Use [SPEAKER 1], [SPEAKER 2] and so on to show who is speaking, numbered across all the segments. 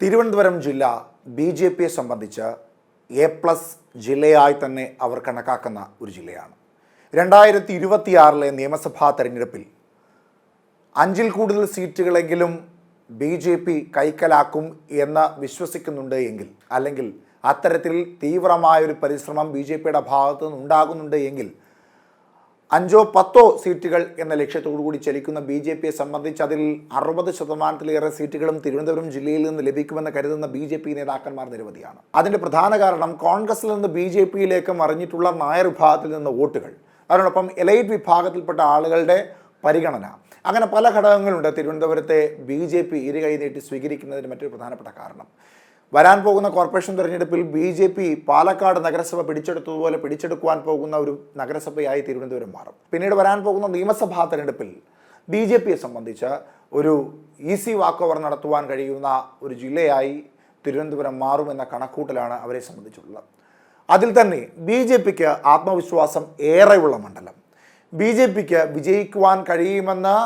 [SPEAKER 1] തിരുവനന്തപുരം ജില്ല B J പിയെ സംബന്ധിച്ച് എ പ്ലസ് ജില്ലയായി തന്നെ അവർ കണക്കാക്കുന്ന ഒരു ജില്ലയാണ്. രണ്ടായിരത്തി ഇരുപത്തിയാറിലെ നിയമസഭാ തെരഞ്ഞെടുപ്പിൽ അഞ്ചിൽ കൂടുതൽ സീറ്റുകളെങ്കിലും ബി ജെ പി കൈക്കലാക്കും എന്ന് വിശ്വസിക്കുന്നുണ്ട് എങ്കിൽ അല്ലെങ്കിൽ അത്തരത്തിൽ തീവ്രമായൊരു പരിശ്രമം ബി ജെ പിയുടെ ഭാഗത്തു നിന്ന് ഉണ്ടാകുന്നുണ്ട് എങ്കിൽ അഞ്ചോ പത്തോ സീറ്റുകൾ എന്ന ലക്ഷ്യത്തോടു കൂടി ചലിക്കുന്ന ബി ജെ പിയെ സംബന്ധിച്ച് അതിൽ അറുപത് ശതമാനത്തിലേറെ സീറ്റുകളും തിരുവനന്തപുരം ജില്ലയിൽ നിന്ന് ലഭിക്കുമെന്ന് കരുതുന്ന ബി ജെ പി നേതാക്കന്മാർ നിരവധിയാണ്. അതിന്റെ പ്രധാന കാരണം കോൺഗ്രസിൽ നിന്ന് ബി ജെ പിയിലേക്ക് മറിഞ്ഞിട്ടുള്ള നായർ വിഭാഗത്തിൽ നിന്ന് വോട്ടുകൾ. അതിനോടൊപ്പം എലൈറ്റ് വിഭാഗത്തിൽപ്പെട്ട ആളുകളുടെ പരിഗണന. അങ്ങനെ പല ഘടകങ്ങളുണ്ട് തിരുവനന്തപുരത്തെ ബി ജെ പി ഇരുകൈ നീട്ടി സ്വീകരിക്കുന്നതിന് മറ്റൊരു പ്രധാനപ്പെട്ട കാരണം. വരാൻ പോകുന്ന കോർപ്പറേഷൻ തെരഞ്ഞെടുപ്പിൽ ബി ജെ പി പാലക്കാട് നഗരസഭ പിടിച്ചെടുത്തതുപോലെ പിടിച്ചെടുക്കുവാൻ പോകുന്ന ഒരു നഗരസഭയായി തിരുവനന്തപുരം മാറും. പിന്നീട് വരാൻ പോകുന്ന നിയമസഭാ തെരഞ്ഞെടുപ്പിൽ ബി ജെ പിയെ സംബന്ധിച്ച് ഒരു ഈസി വാക്ക് ഓവർ നടത്തുവാൻ കഴിയുന്ന ഒരു ജില്ലയായി തിരുവനന്തപുരം മാറുമെന്ന കണക്കൂട്ടലാണ് അവരെ സംബന്ധിച്ചുള്ളത്. അതിൽ തന്നെ ബി ജെ പിക്ക് ആത്മവിശ്വാസം ഏറെയുള്ള മണ്ഡലം. ബി ജെ പിക്ക് വിജയിക്കുവാൻ കഴിയുമെന്ന്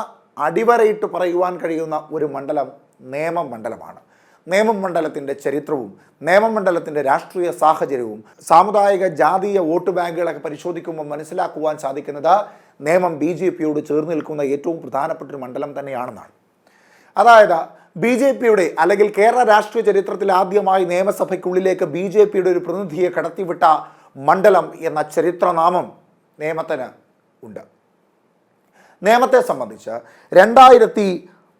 [SPEAKER 1] അടിവരയിട്ട് പറയുവാൻ കഴിയുന്ന ഒരു മണ്ഡലം നേമം മണ്ഡലമാണ്. നേമം മണ്ഡലത്തിന്റെ ചരിത്രവും നിയമമണ്ഡലത്തിന്റെ രാഷ്ട്രീയ സാഹചര്യവും സാമുദായിക ജാതീയ വോട്ട് ബാങ്കുകളൊക്കെ പരിശോധിക്കുമ്പോൾ മനസ്സിലാക്കുവാൻ സാധിക്കുന്നത് നിയമം ബി ജെ പിയോട് ചേർന്ന് നിൽക്കുന്ന ഏറ്റവും പ്രധാനപ്പെട്ട ഒരു മണ്ഡലം തന്നെയാണെന്നാണ്. അതായത് ബി ജെ പിയുടെ അല്ലെങ്കിൽ കേരള രാഷ്ട്രീയ ചരിത്രത്തിൽ ആദ്യമായി നിയമസഭയ്ക്കുള്ളിലേക്ക് ബി ജെ പിയുടെ ഒരു പ്രതിനിധിയെ കടത്തിവിട്ട മണ്ഡലം എന്ന ചരിത്രനാമം നിയമത്തിന് ഉണ്ട്. നിയമത്തെ സംബന്ധിച്ച് രണ്ടായിരത്തി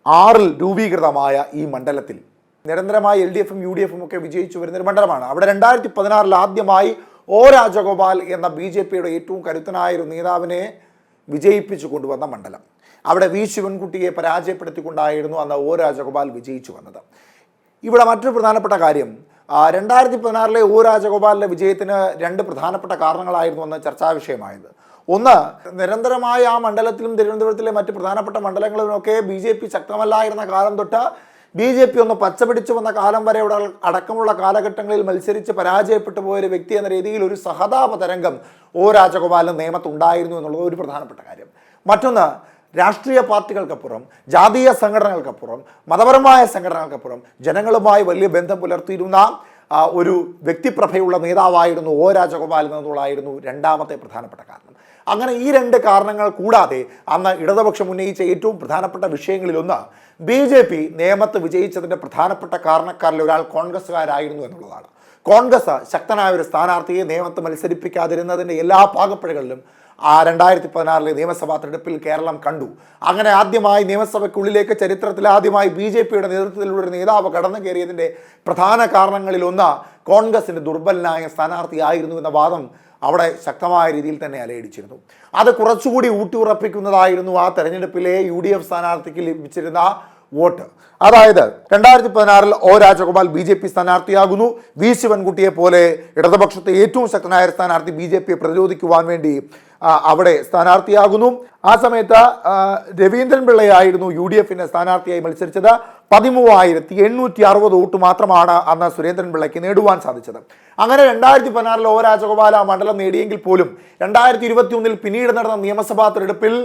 [SPEAKER 1] ആറിൽ രൂപീകൃതമായ ഈ മണ്ഡലത്തിൽ നിരന്തരമായി എൽ ഡി എഫും യു ഡി എഫും ഒക്കെ വിജയിച്ചു വരുന്നൊരു മണ്ഡലമാണ്. അവിടെ രണ്ടായിരത്തി പതിനാറിൽ ആദ്യമായി ഒ രാജഗോപാൽ എന്ന ബി ജെ പിയുടെ ഏറ്റവും കരുത്തനായ ഒരു നേതാവിനെ വിജയിപ്പിച്ചു കൊണ്ടുവന്ന മണ്ഡലം. അവിടെ വി ശിവൻകുട്ടിയെ പരാജയപ്പെടുത്തിക്കൊണ്ടായിരുന്നു അന്ന് ഒ രാജഗോപാൽ വിജയിച്ചു വന്നത്. ഇവിടെ മറ്റൊരു പ്രധാനപ്പെട്ട കാര്യം രണ്ടായിരത്തി പതിനാറിലെ ഒ രാജഗോപാലിന്റെ വിജയത്തിന് രണ്ട് പ്രധാനപ്പെട്ട കാരണങ്ങളായിരുന്നു അന്ന് ചർച്ചാ വിഷയമായത്. ഒന്ന് നിരന്തരമായ ആ മണ്ഡലത്തിലും തിരുവനന്തപുരത്തിലെ മറ്റ് പ്രധാനപ്പെട്ട മണ്ഡലങ്ങളിലുമൊക്കെ ബി ജെ പി ശക്തമല്ലായിരുന്ന കാലം തൊട്ട് ബി ജെ പി ഒന്ന് പച്ചപിടിച്ചു വന്ന കാലം വരെ അടക്കമുള്ള കാലഘട്ടങ്ങളിൽ മത്സരിച്ച് പരാജയപ്പെട്ടു പോയൊരു വ്യക്തി എന്ന രീതിയിൽ ഒരു സഹതാപ തരംഗം ഒ രാജഗോപാലൻ നിയമത്തുണ്ടായിരുന്നു എന്നുള്ളത് ഒരു പ്രധാനപ്പെട്ട കാര്യം. മറ്റൊന്ന് രാഷ്ട്രീയ പാർട്ടികൾക്കപ്പുറം ജാതീയ സംഘടനകൾക്കപ്പുറം മതപരമായ സംഘടനകൾക്കപ്പുറം ജനങ്ങളുമായി വലിയ ബന്ധം പുലർത്തിയിരുന്ന ഒരു വ്യക്തിപ്രഭയുള്ള നേതാവായിരുന്നു ഒ രാജഗോപാൽ എന്നുള്ളതായിരുന്നു രണ്ടാമത്തെ പ്രധാനപ്പെട്ട കാരണം. അങ്ങനെ ഈ രണ്ട് കാരണങ്ങൾ കൂടാതെ അന്ന് ഇടതുപക്ഷം ഉന്നയിച്ച ഏറ്റവും പ്രധാനപ്പെട്ട വിഷയങ്ങളിലൊന്ന് ബി ജെ പി നിയമത്ത് വിജയിച്ചതിന്റെ പ്രധാനപ്പെട്ട കാരണക്കാരിൽ ഒരാൾ കോൺഗ്രസ്സുകാരായിരുന്നു എന്നുള്ളതാണ്. കോൺഗ്രസ് ശക്തനായ ഒരു സ്ഥാനാർത്ഥിയെ നിയമത്ത് മത്സരിപ്പിക്കാതിരുന്നതിന്റെ എല്ലാ പാകപ്പിഴകളിലും ആ രണ്ടായിരത്തി പതിനാറിലെ നിയമസഭാ തെരഞ്ഞെടുപ്പിൽ കേരളം കണ്ടു. അങ്ങനെ ആദ്യമായി നിയമസഭയ്ക്കുള്ളിലേക്ക് ചരിത്രത്തിൽ ആദ്യമായി ബി ജെ പിയുടെ നേതൃത്വത്തിലുള്ള ഒരു നേതാവ് കടന്നു കയറിയതിന്റെ പ്രധാന കാരണങ്ങളിലൊന്ന് കോൺഗ്രസിന്റെ ദുർബലനായ സ്ഥാനാർത്ഥിയായിരുന്നു എന്ന വാദം അവിടെ ശക്തമായ രീതിയിൽ തന്നെ അലയടിച്ചിരുന്നു. അത് കുറച്ചുകൂടി ഊട്ടിയുറപ്പിക്കുന്നതായിരുന്നു ആ തെരഞ്ഞെടുപ്പിലെ യു ഡി എഫ് സ്ഥാനാർത്ഥിക്ക് ലഭിച്ചിരുന്ന വോട്ട്. അതായത് രണ്ടായിരത്തി പതിനാറിൽ O Rajagopal B J P സ്ഥാനാർത്ഥിയാകുന്നു. V ശിവൻകുട്ടിയെ പോലെ ഇടതുപക്ഷത്തെ ഏറ്റവും ശക്തനായ സ്ഥാനാർത്ഥി ബി ജെ പിയെ പ്രതിരോധിക്കുവാൻ വേണ്ടി അവിടെ സ്ഥാനാർത്ഥിയാകുന്നു. ആ സമയത്ത് രവീന്ദ്രൻ പിള്ളയായിരുന്നു യു ഡി എഫിന്റെ സ്ഥാനാർത്ഥിയായി മത്സരിച്ചത്. പതിമൂവായിരത്തി എണ്ണൂറ്റി അറുപത് വോട്ട് മാത്രമാണ് അന്ന് സുരേന്ദ്രൻ പിള്ളയ്ക്ക് നേടുവാൻ സാധിച്ചത്. അങ്ങനെ രണ്ടായിരത്തി പതിനാറിൽ ഒ രാജഗോപാൽ ആ മണ്ഡലം നേടിയെങ്കിൽ പോലും രണ്ടായിരത്തി ഇരുപത്തി ഒന്നിൽ പിന്നീട് നടന്ന നിയമസഭാ തെരഞ്ഞെടുപ്പിൽ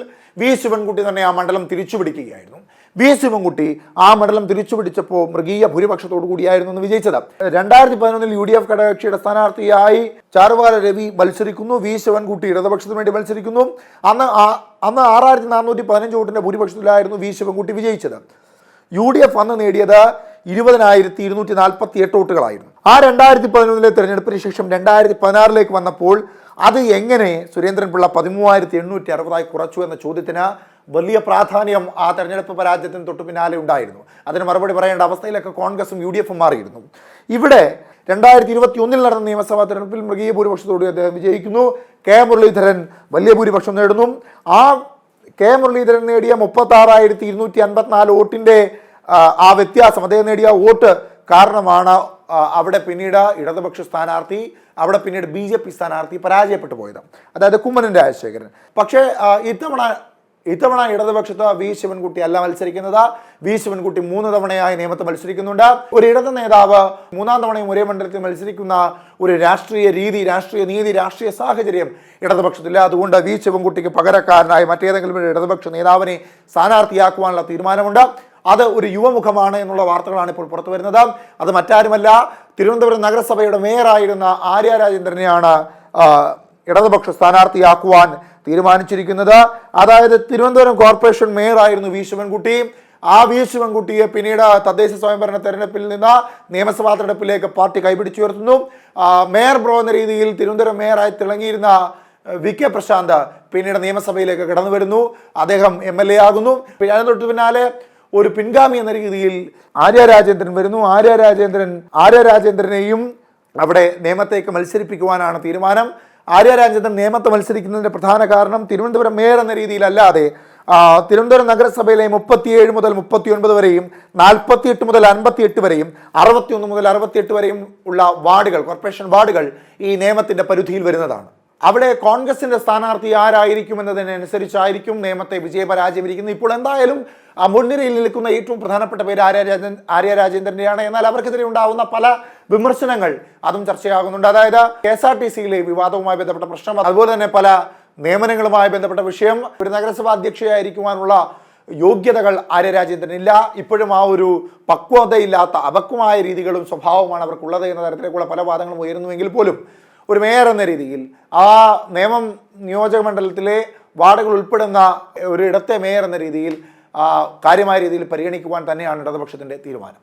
[SPEAKER 1] വി ശിവൻകുട്ടി തന്നെ ആ മണ്ഡലം തിരിച്ചുപിടിക്കുകയായിരുന്നു. വി ശിവൻകുട്ടി ആ മണ്ഡലം തിരിച്ചുപിടിച്ചപ്പോൾ മൃഗീയ ഭൂരിപക്ഷത്തോടു കൂടിയായിരുന്നു എന്ന് വിജയിച്ചത്. രണ്ടായിരത്തി പതിനൊന്നിൽ യു ഡി എഫ് ഘടകകക്ഷിയുടെ സ്ഥാനാർത്ഥിയായി ചാറുവാല രവി മത്സരിക്കുന്നു. വി ശിവൻകുട്ടി ഇടതുപക്ഷത്തിന് വേണ്ടി മത്സരിക്കുന്നു. അന്ന് അന്ന് ആറായിരത്തി നാനൂറ്റി പതിനഞ്ച് വോട്ടിന്റെ ഭൂരിപക്ഷത്തിലായിരുന്നു വി ശിവൻകുട്ടി വിജയിച്ചത്. യു ഡി എഫ് അന്ന് നേടിയത് ഇരുപതിനായിരത്തി ഇരുന്നൂറ്റി നാൽപ്പത്തി എട്ട് വോട്ടുകളായിരുന്നു. ആ രണ്ടായിരത്തി പതിനൊന്നിലെ തെരഞ്ഞെടുപ്പിന് ശേഷം രണ്ടായിരത്തി പതിനാറിലേക്ക് വന്നപ്പോൾ അത് എങ്ങനെ സുരേന്ദ്രൻപിള്ള പതിമൂവായിരത്തി എണ്ണൂറ്റി അറുപതായി കുറച്ചു എന്ന ചോദ്യത്തിന് വലിയ പ്രാധാന്യം ആ തെരഞ്ഞെടുപ്പ് പരാജയത്തിന് തൊട്ടു പിന്നാലെ ഉണ്ടായിരുന്നു. അതിന് മറുപടി പറയേണ്ട അവസ്ഥയിലൊക്കെ കോൺഗ്രസും യു ഡി എഫും മാറിയിരുന്നു. ഇവിടെ രണ്ടായിരത്തി ഇരുപത്തി ഒന്നിൽ നടന്ന നിയമസഭാ തെരഞ്ഞെടുപ്പിൽ മൃഗീയ ഭൂരിപക്ഷത്തോടെ അദ്ദേഹം വിജയിക്കുന്നു. കെ മുരളീധരൻ വലിയ ഭൂരിപക്ഷം നേടുന്നു. ആ കെ മുരളീധരൻ നേടിയ മുപ്പത്തി ആറായിരത്തി ഇരുന്നൂറ്റി അൻപത്തിനാല് വോട്ടിന്റെ ആ, വ്യത്യാസം അദ്ദേഹം നേടിയ വോട്ട് കാരണമാണ് അവിടെ പിന്നീട് ഇടതുപക്ഷ സ്ഥാനാർത്ഥി അവിടെ പിന്നീട് ബി ജെ പി സ്ഥാനാർത്ഥി പരാജയപ്പെട്ടു പോയത് അതായത് കുമ്മനം രാജശേഖരൻ. പക്ഷേ ഇത്തവണ ഇത്തവണ ഇടതുപക്ഷത്ത് വി ശിവൻകുട്ടി അല്ല മത്സരിക്കുന്നത്. വി ശിവൻകുട്ടി മൂന്ന് തവണയായി നിയമത്ത് മത്സരിക്കുന്നുണ്ട്. ഒരു ഇടത് നേതാവ് മൂന്നാം തവണയും ഒരേ മണ്ഡലത്തിൽ മത്സരിക്കുന്ന ഒരു രാഷ്ട്രീയ രീതി രാഷ്ട്രീയ നീതി രാഷ്ട്രീയ സാഹചര്യം ഇടതുപക്ഷത്തില്ല. അതുകൊണ്ട് വി ശിവൻകുട്ടിക്ക് പകരക്കാരനായി മറ്റേതെങ്കിലും ഒരു ഇടതുപക്ഷ നേതാവിനെ സ്ഥാനാർത്ഥിയാക്കുവാനുള്ള തീരുമാനമുണ്ട്. അത് ഒരു യുവമുഖമാണ് എന്നുള്ള വാർത്തകളാണ് ഇപ്പോൾ പുറത്തു വരുന്നത്. അത് മറ്റാരുമല്ല തിരുവനന്തപുരം നഗരസഭയുടെ മേയറായിരുന്ന ആര്യ രാജേന്ദ്രനെയാണ് ഇടതുപക്ഷ സ്ഥാനാർത്ഥിയാക്കുവാൻ തീരുമാനിച്ചിരിക്കുന്നത്. അതായത് തിരുവനന്തപുരം കോർപ്പറേഷൻ മേയറായിരുന്നു വി ശിവൻകുട്ടി. ആ വി ശിവൻകുട്ടിയെ പിന്നീട് തദ്ദേശ സ്വയംഭരണ തെരഞ്ഞെടുപ്പിൽ നിന്ന് നിയമസഭാ തെരഞ്ഞെടുപ്പിലേക്ക് പാർട്ടി കൈപിടിച്ചുയർത്തുന്നു മേയർ ബ്രോ എന്ന രീതിയിൽ തിരുവനന്തപുരം മേയറായി തിളങ്ങിയിരുന്ന വി കെ പ്രശാന്ത് പിന്നീട് നിയമസഭയിലേക്ക് കടന്നു വരുന്നു അദ്ദേഹം എം എൽ എ ആകുന്നു. അതിന് തൊട്ട് പിന്നാലെ ഒരു പിൻഗാമി എന്ന രീതിയിൽ ആര്യ രാജേന്ദ്രൻ വരുന്നു. ആര്യ രാജേന്ദ്രൻ ആര്യ രാജേന്ദ്രനെയും അവിടെ നിയമത്തേക്ക് മത്സരിപ്പിക്കുവാനാണ് തീരുമാനം. ആര്യ രാജേന്ദ്രൻ നിയമത്തെ മത്സരിക്കുന്നതിന്റെ പ്രധാന കാരണം തിരുവനന്തപുരം മേയർ എന്ന രീതിയിലല്ലാതെ തിരുവനന്തപുരം നഗരസഭയിലെ മുപ്പത്തിയേഴ് മുതൽ മുപ്പത്തിയൊൻപത് വരെയും നാൽപ്പത്തിയെട്ട് മുതൽ അൻപത്തിയെട്ട് വരെയും അറുപത്തിയൊന്ന് മുതൽ അറുപത്തിയെട്ട് വരെയും ഉള്ള വാർഡുകൾ കോർപ്പറേഷൻ വാർഡുകൾ ഈ നിയമത്തിന്റെ പരിധിയിൽ വരുന്നതാണ്. അവിടെ കോൺഗ്രസിന്റെ സ്ഥാനാർത്ഥി ആരായിരിക്കും എന്നതിനനുസരിച്ചായിരിക്കും നിയമത്തെ വിജയപരാജയമിരിക്കുന്നത്. ഇപ്പോൾ എന്തായാലും മുൻനിരയിൽ നിൽക്കുന്ന ഏറ്റവും പ്രധാനപ്പെട്ട പേര് ആര്യ രാജൻ ആര്യ എന്നാൽ അവർക്കെതിരെ ഉണ്ടാവുന്ന പല വിമർശനങ്ങൾ അതും ചർച്ചയാകുന്നുണ്ട്. അതായത് കെ എസ് ആർ ടി സിയിലെ വിവാദവുമായി ബന്ധപ്പെട്ട പ്രശ്നം അതുപോലെ തന്നെ പല നിയമനങ്ങളുമായി ബന്ധപ്പെട്ട വിഷയം ഒരു നഗരസഭാ അധ്യക്ഷയായിരിക്കുവാനുള്ള യോഗ്യതകൾ ആര്യ രാജേന്ദ്രനില്ല ഇപ്പോഴും ആ ഒരു പക്വതയില്ലാത്ത അപക്വമായ രീതികളും സ്വഭാവമാണ് അവർക്കുള്ളത് എന്ന തരത്തിലേക്കുള്ള പല വാദങ്ങളും ഉയരുന്നുവെങ്കിൽ പോലും ഒരു മേയർ എന്ന രീതിയിൽ ആ നിയമം നിയോജക മണ്ഡലത്തിലെ വാർഡുകൾ ഉൾപ്പെടുന്ന ഒരു ഇടത്തെ മേയർ എന്ന രീതിയിൽ കാര്യമായ രീതിയിൽ പരിഗണിക്കുവാൻ തന്നെയാണ് ഇടതുപക്ഷത്തിന്റെ തീരുമാനം.